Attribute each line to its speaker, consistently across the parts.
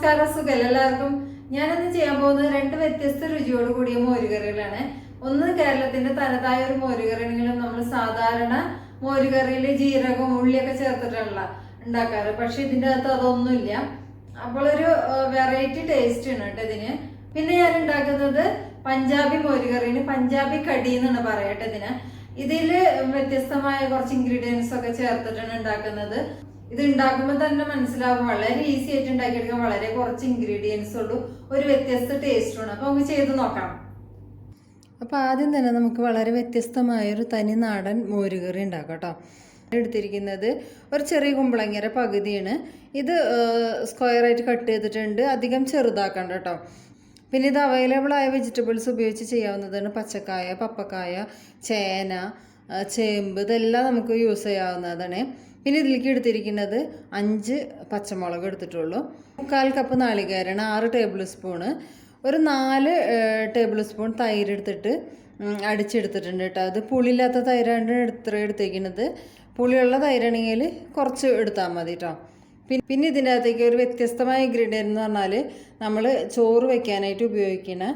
Speaker 1: നമസ്കാരം സുഖം എല്ലാവർക്കും? ഞാനിന്ന് ചെയ്യാൻ പോകുന്നത് രണ്ട് വ്യത്യസ്ത രുചിയോട് കൂടിയ മോരുകറികളാണ്. ഒന്ന് കേരളത്തിന്റെ തനതായ ഒരു മോരുകറിയാണെങ്കിലും നമ്മൾ സാധാരണ മോരുകറിയിൽ ജീരകവും ഉള്ളിയൊക്കെ ചേർത്തിട്ടുള്ള ഉണ്ടാക്കാറ്. പക്ഷെ ഇതിന്റെ അകത്ത് അതൊന്നുമില്ല. അപ്പോൾ ഒരു വെറൈറ്റി ടേസ്റ്റ് ആണ് കേട്ടോ ഇതിന്. പിന്നെ ഞാൻ ഉണ്ടാക്കുന്നത് പഞ്ചാബി മോരുകറിന് പഞ്ചാബി കടി എന്നാണ് പറയട്ടെ ഇതിന്. ഇതിൽ വ്യത്യസ്തമായ കുറച്ച് ഇൻഗ്രീഡിയൻസ് ഒക്കെ ചേർത്തിട്ടാണ് ഉണ്ടാക്കുന്നത്. ഇത് ഉണ്ടാക്കുമ്പോൾ തന്നെ മനസ്സിലാവും. വളരെ ഈസി ആയിട്ട് ഉണ്ടാക്കിയെടുക്കാൻ വളരെ കുറച്ച് ഇൻഗ്രീഡിയൻസ് ഉള്ളൂ. ഒരു വ്യത്യസ്ത ടേസ്റ്റുമാണ് അപ്പോൾ നമുക്ക് ചെയ്ത് നോക്കാം. അപ്പോൾ ആദ്യം തന്നെ നമുക്ക് വളരെ വ്യത്യസ്തമായ ഒരു തനി നാടൻ മോരുകറി ഉണ്ടാക്കാം കേട്ടോ. എടുത്തിരിക്കുന്നത് ഒരു ചെറിയ കുമ്പളങ്ങര പകുതിയാണ്. ഇത് സ്ക്വയറായിട്ട് കട്ട് ചെയ്തിട്ടുണ്ട്. അധികം ചെറുതാക്കണ്ട കേട്ടോ. പിന്നെ ഇത് അവൈലബിൾ ആയ വെജിറ്റബിൾസ് ഉപയോഗിച്ച് ചെയ്യാവുന്നതാണ് പച്ചക്കായ പപ്പക്കായ ചേന ചേമ്പ്. ഇതെല്ലാം നമുക്ക് യൂസ് ചെയ്യാവുന്നതാണ്. പിന്നെ ഇതിലേക്ക് എടുത്തിരിക്കുന്നത് അഞ്ച് പച്ചമുളക് എടുത്തിട്ടുള്ളൂ. മുക്കാൽ കപ്പ് നാളികേരാണ് ആറ് ടേബിൾ സ്പൂണ് ഒരു നാല് ടേബിൾ സ്പൂൺ തൈര് എടുത്തിട്ട് അടിച്ചെടുത്തിട്ടുണ്ട് കേട്ടോ. അത് പുളിയില്ലാത്ത തൈരാണ് എത്ര എടുത്തേക്കുന്നത്. പുളിയുള്ള തൈരാണെങ്കിൽ കുറച്ച് എടുത്താൽ മതി കേട്ടോ. പിന്നെ പിന്നെ ഇതിന്റെ അകത്തേക്ക് ഒരു വ്യത്യസ്തമായ ഇൻഗ്രീഡിയന്റ് എന്ന് പറഞ്ഞാൽ നമ്മൾ ചോറ് വെക്കാനായിട്ട് ഉപയോഗിക്കുന്ന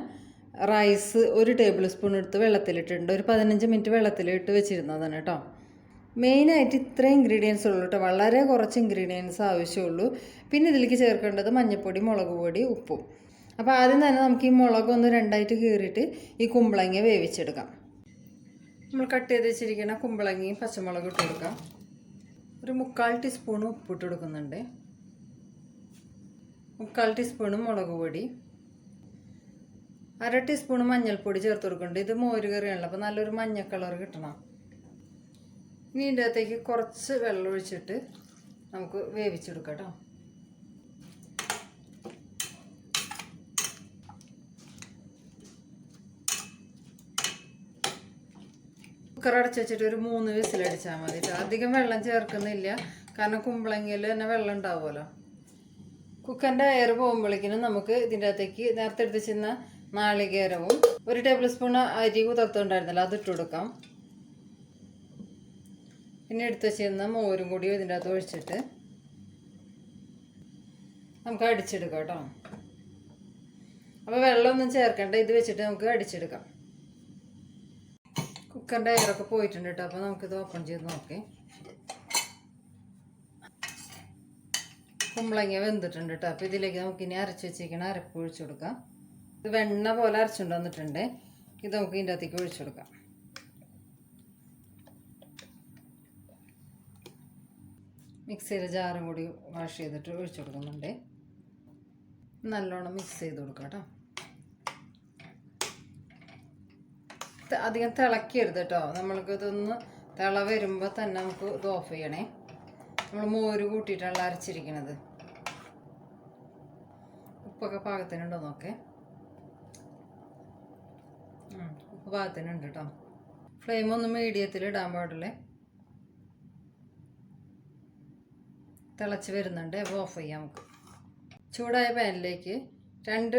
Speaker 1: റൈസ് ഒരു ടേബിൾ സ്പൂൺ എടുത്ത് വെള്ളത്തിലിട്ടിട്ടുണ്ട്. ഒരു പതിനഞ്ച് മിനിറ്റ് വെള്ളത്തിലിട്ട് വെച്ചിരുന്നതാണ് കേട്ടോ. മെയിനായിട്ട് ഇത്ര ഇൻഗ്രീഡിയൻസ് ഉള്ളൂ കേട്ടോ വളരെ കുറച്ച് ഇൻഗ്രീഡിയൻസ് ആവശ്യമുള്ളൂ. പിന്നെ ഇതിലേക്ക് ചേർക്കേണ്ടത് മഞ്ഞൾപ്പൊടി മുളക് പൊടി ഉപ്പും. അപ്പോൾ ആദ്യം തന്നെ നമുക്ക് ഈ മുളക് ഒന്ന് രണ്ടായിട്ട് കീറിയിട്ട് ഈ കുമ്പളങ്ങ വേവിച്ചെടുക്കാം. നമ്മൾ കട്ട് ചെയ്ത് വെച്ചിരിക്കുന്ന കുമ്പളങ്ങയും പച്ചമുളകും ഇട്ട് കൊടുക്കാം. ഒരു മുക്കാൽ ടീസ്പൂൺ ഉപ്പിട്ട് കൊടുക്കുന്നുണ്ട്. മുക്കാൽ ടീസ്പൂൺ മുളക് പൊടി. അര ടീസ്പൂൺ മഞ്ഞൾപ്പൊടി ചേർത്ത് കൊടുക്കുന്നുണ്ട്. ഇത് മോര് കറിയാണല്ലോ അപ്പോൾ നല്ലൊരു മഞ്ഞ കളർ കിട്ടണം. ഇനി ഇതിന്റെ അകത്തേക്ക് കുറച്ച് വെള്ളം ഒഴിച്ചിട്ട് നമുക്ക് വേവിച്ചെടുക്കാം കേട്ടോ. കുക്കർ അടച്ച് വെച്ചിട്ട് ഒരു മൂന്ന് വിസിലടിച്ചാൽ മതി. അധികം വെള്ളം ചേർക്കുന്നില്ല. കാരണം കുമ്പളങ്ങിയിൽ തന്നെ വെള്ളം ഉണ്ടാവുമല്ലോ. കുക്കറിന്റെ എയർ പോകുമ്പോഴേക്കിനും നമുക്ക് ഇതിന്റെ അകത്തേക്ക് നേരത്തെ എടുത്ത് വെച്ചിരുന്ന നാളികേരവും ഒരു ടേബിൾ സ്പൂൺ അരി കുതിർത്തുണ്ടായിരുന്നല്ലോ അത് ഇട്ട് കൊടുക്കാം. പിന്നെ എടുത്ത് വെച്ചിരുന്ന മോരും കൂടി ഇതിന്റെ അകത്ത് ഒഴിച്ചിട്ട് നമുക്ക് അടിച്ചെടുക്കാം കേട്ടോ. അപ്പോൾ വെള്ളമൊന്നും ചേർക്കണ്ട ഇത് വെച്ചിട്ട് നമുക്ക് അടിച്ചെടുക്കാം. കുക്കറിന്റെ എയറൊക്കെ പോയിട്ടുണ്ട് കേട്ടോ അപ്പോൾ നമുക്കിത് ഓപ്പൺ ചെയ്ത് നോക്കി. കുമ്പളങ്ങ വെന്തിട്ടുണ്ട് കേട്ടോ അപ്പോൾ ഇതിലേക്ക് നമുക്കിനി അരച്ച് വെച്ചിരിക്കണ അരപ്പ് ഒഴിച്ചു കൊടുക്കാം. ഇത് വെണ്ണ പോലെ അരച്ചുകൊണ്ട് വന്നിട്ടുണ്ട്. ഇത് നമുക്ക് ഇതിന്റെ അകത്തേക്ക് ഒഴിച്ചു കൊടുക്കാം. മിക്സിയുടെ ജാറും കൂടി വാഷ് ചെയ്തിട്ട് ഒഴിച്ചു കൊടുക്കുന്നുണ്ട്. നല്ലോണം മിക്സ് ചെയ്ത് കൊടുക്കാം കേട്ടോ. അധികം തിളക്കരുത് കേട്ടോ. നമ്മൾക്ക് ഇതൊന്ന് തിള വരുമ്പോൾ തന്നെ നമുക്ക് ഇത് ഓഫ് ചെയ്യണേ. നമ്മൾ മോര് കൂട്ടിയിട്ടാണ് അരച്ചിരിക്കണത്. ഉപ്പൊക്കെ പാകത്തിനുണ്ടോ നോക്കെ. ഉപ്പ് പാകത്തിനുണ്ട് കേട്ടോ. ഫ്ലെയിം ഒന്ന് മീഡിയത്തിൽ ഇടാൻ പാടില്ലേ തിളച്ച് വരുന്നുണ്ട്. അപ്പോൾ ഓഫ് ചെയ്യാം നമുക്ക്. ചൂടായ പാനിലേക്ക് രണ്ട്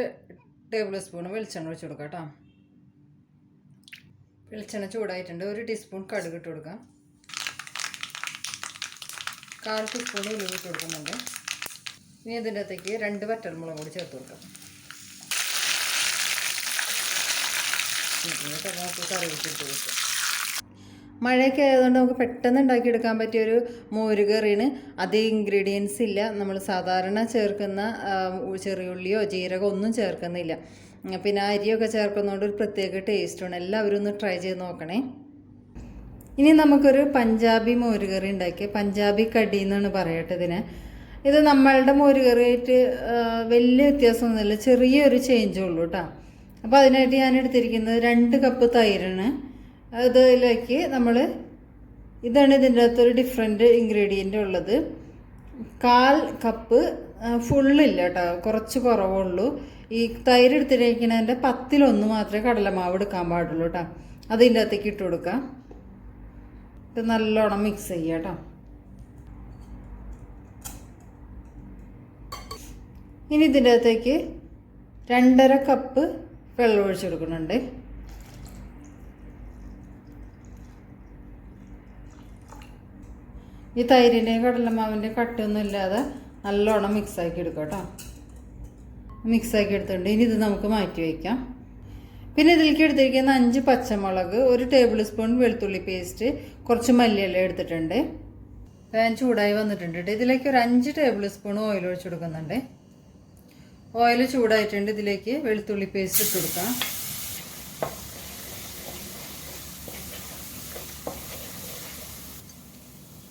Speaker 1: ടേബിൾ സ്പൂൺ വെളിച്ചെണ്ണ ഒഴിച്ച് കൊടുക്കാം കേട്ടോ. വെളിച്ചെണ്ണ ചൂടായിട്ടുണ്ട്. ഒരു ടീസ്പൂൺ കടുക് ഇട്ട് കൊടുക്കാം. കാൽ ടീസ്പൂൺ ഉലുവ ഇട്ട് കൊടുക്കുന്നുണ്ട്. ഇനി ഇതിന്റെ അകത്തേക്ക് രണ്ട് വറ്റൽമുളക് കൂടി ചേർത്ത് കൊടുക്കാം. കറി വെച്ചിട്ട് കൊടുക്കാം. മഴയൊക്കെ ആയതുകൊണ്ട് നമുക്ക് പെട്ടെന്ന് ഉണ്ടാക്കിയെടുക്കാൻ പറ്റിയൊരു മോരുകറിയാണ് അതേ ഇൻഗ്രീഡിയൻസ് ഇല്ല. നമ്മൾ സാധാരണ ചേർക്കുന്ന ചെറിയുള്ളിയോ ജീരകമോ ഒന്നും ചേർക്കുന്നില്ല. പിന്നെ അരിയൊക്കെ ചേർക്കുന്നതുകൊണ്ട് ഒരു പ്രത്യേക ടേസ്റ്റാണ് എല്ലാവരും ഒന്ന് ട്രൈ ചെയ്ത് നോക്കണേ. ഇനി നമുക്കൊരു പഞ്ചാബി മോരുകറി ഉണ്ടാക്കി പഞ്ചാബി കടി എന്നാണ് പറയട്ടെ ഇതിന്. ഇത് നമ്മളുടെ മോരുകറിയായിട്ട് വലിയ വ്യത്യാസമൊന്നുമില്ല ചെറിയൊരു ചേഞ്ചേ ഉള്ളൂ കേട്ടോ. അപ്പോൾ അതിനായിട്ട് ഞാൻ എടുത്തിരിക്കുന്നത് രണ്ട് കപ്പ് തൈരാണ്. അതിലേക്ക് നമ്മൾ ഇതാണ് ഇതിന്റെ അകത്തൊരു ഡിഫറെന്റ് ഇൻഗ്രീഡിയന്റ് ഉള്ളത്. കാൽ കപ്പ് ഫുള്ളില്ല കേട്ടോ. കുറച്ച് കുറവുള്ളൂ ഈ തൈര് എടുത്തിരിക്കുന്നതിന്റെ പത്തിലൊന്ന് മാത്രമേ കടലമാവ് എടുക്കാൻ പാടുള്ളൂ കേട്ടോ. അതിന്റെ അകത്തേക്ക് ഇട്ട് കൊടുക്കാം. ഇത് നല്ലോണം മിക്സ് ചെയ്യുക കേട്ടോ. ഇനി ഇതിന്റെ അകത്തേക്ക് രണ്ടര കപ്പ് വെള്ളം ഒഴിച്ച് കൊടുക്കുന്നുണ്ട്. ഈ തൈരിന്റെയും കടലമാവിന്റെയും കട്ടൊന്നും ഇല്ലാതെ നല്ലോണം മിക്സ് ആക്കി എടുക്കുക കേട്ടോ. മിക്സാക്കി എടുത്തിട്ടുണ്ട്. ഇനി ഇത് നമുക്ക് മാറ്റി വയ്ക്കാം പിന്നെ ഇതിലേക്ക് എടുത്തിരിക്കുന്ന അഞ്ച് പച്ചമുളക് ഒരു ടേബിൾ സ്പൂൺ വെളുത്തുള്ളി പേസ്റ്റ് കുറച്ച് മല്ലിയില എടുത്തിട്ടുണ്ട്. പാൻ ചൂടായി വന്നിട്ടുണ്ട് ട്ടോ. ഇതിലേക്ക് ഒരു അഞ്ച് ടേബിൾ സ്പൂൺ ഓയിൽ ഒഴിച്ചു കൊടുക്കുന്നുണ്ട്. ഓയിൽ ചൂടായിട്ടുണ്ട്. ഇതിലേക്ക് വെളുത്തുള്ളി പേസ്റ്റ് ഇട്ട് കൊടുക്കാം.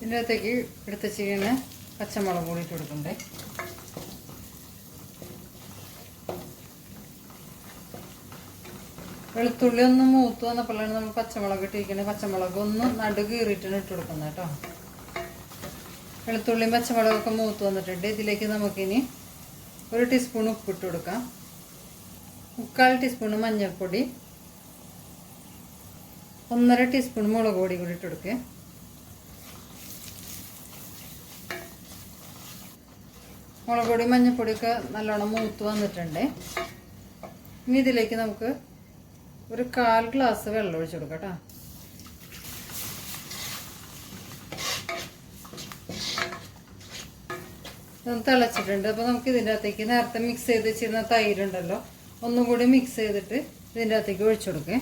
Speaker 1: ഇതിന്റെ അകത്തേക്ക് എടുത്ത് ചെയ്യുന്ന പച്ചമുളക് കൂടി കൊടുക്കണ്ടേ. വെളുത്തുള്ളി ഒന്ന് മൂത്ത് വന്നപ്പോഴാണ് നമ്മൾ പച്ചമുളക് ഇട്ടിരിക്കുന്നത്. പച്ചമുളക് ഒന്ന് നടു കീറിയിട്ടാണ് ഇട്ട് കൊടുക്കുന്നത് കേട്ടോ. വെളുത്തുള്ളിയും പച്ചമുളകൊക്കെ മൂത്ത് വന്നിട്ടുണ്ട്. ഇതിലേക്ക് നമുക്കിനി ഒരു ടീസ്പൂൺ ഉപ്പിട്ട് കൊടുക്കാം. മുക്കാൽ ടീസ്പൂൺ മഞ്ഞൾപ്പൊടി ഒന്നര ടീസ്പൂൺ മുളക് പൊടി കൂടി ഇട്ട് കൊടുക്കുക മുളക് പൊടി മഞ്ഞൾപ്പൊടിയൊക്കെ നല്ലോണം മൂത്ത് വന്നിട്ടുണ്ട്. ഇനി ഇതിലേക്ക് നമുക്ക് ഒരു കാൽ ഗ്ലാസ് വെള്ളം ഒഴിച്ചു കൊടുക്കാം കേട്ടോ. ഇതൊന്ന് തിളച്ചിട്ടുണ്ട്. അപ്പോൾ നമുക്ക് ഇതിന്റെ അകത്തേക്ക് നേരത്തെ മിക്സ് ചെയ്ത് വെച്ചിരുന്ന തൈരുണ്ടല്ലോ ഒന്നും കൂടി മിക്സ് ചെയ്തിട്ട് ഇതിന്റെ അകത്തേക്ക് ഒഴിച്ചു കൊടുക്കേ.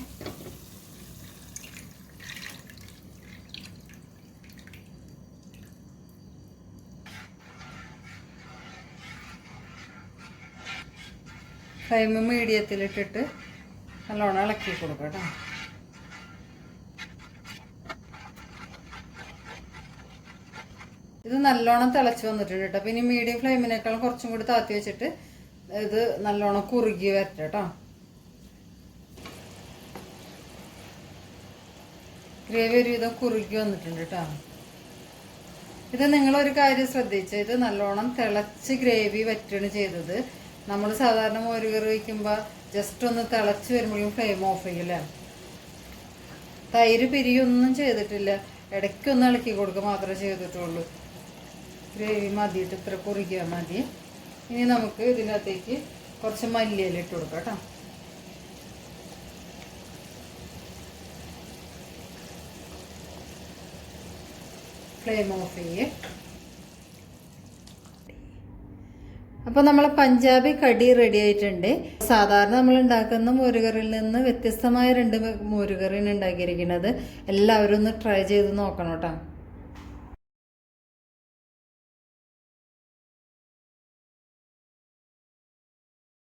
Speaker 1: ഫ്ലെയിം മീഡിയത്തിലിട്ടിട്ട് നല്ലോണം ഇളക്കി കൊടുക്കുക കേട്ടോ. ഇത് നല്ലോണം തിളച്ച് വന്നിട്ടുണ്ട് കേട്ടോ. പിന്നെ മീഡിയം ഫ്ലെയിമിനേക്കാളും കുറച്ചും കൂടി താത്തി വെച്ചിട്ട് ഇത് നല്ലോണം കുറുകി വരട്ടെ കേട്ടോ. ഗ്രേവി ഒരുവിധം കുറുകി വന്നിട്ടുണ്ട് കേട്ടോ. ഇത് നിങ്ങളൊരു കാര്യം ശ്രദ്ധിച്ച് ഇത് നല്ലോണം തിളച്ച് ഗ്രേവി വറ്റുകയാണ് ചെയ്തത്. നമ്മൾ സാധാരണ മോര് കറി വയ്ക്കുമ്പോൾ ജസ്റ്റ് ഒന്ന് തിളച്ച് വരുമ്പോഴും ഫ്ലെയിം ഓഫ് ചെയ്യില്ല? തൈര് പിരിയൊന്നും ചെയ്തിട്ടില്ല. ഇടയ്ക്കൊന്ന് ഇളക്കി കൊടുക്കുക മാത്രമേ ചെയ്തിട്ടുള്ളൂ. ഗ്രേവി മതിയിട്ട് ഇത്ര കുറിക്കുക മതി. ഇനി നമുക്ക് ഇതിനകത്തേക്ക് കുറച്ച് മല്ലിയില ഇട്ട് കൊടുക്കാം കേട്ടോ. ഫ്ലെയിം ഓഫ് ചെയ്യേ. അപ്പോൾ നമ്മൾ പഞ്ചാബി കടി റെഡി ആയിട്ടുണ്ട്. സാധാരണ നമ്മൾ ഉണ്ടാക്കുന്ന മോരുകറിയിൽ നിന്ന് വ്യത്യസ്തമായ രണ്ട് മോരുകറിയാണ് ഉണ്ടാക്കിയിരിക്കുന്നത്. എല്ലാവരും ഒന്ന് ട്രൈ ചെയ്ത് നോക്കണം കേട്ടോ.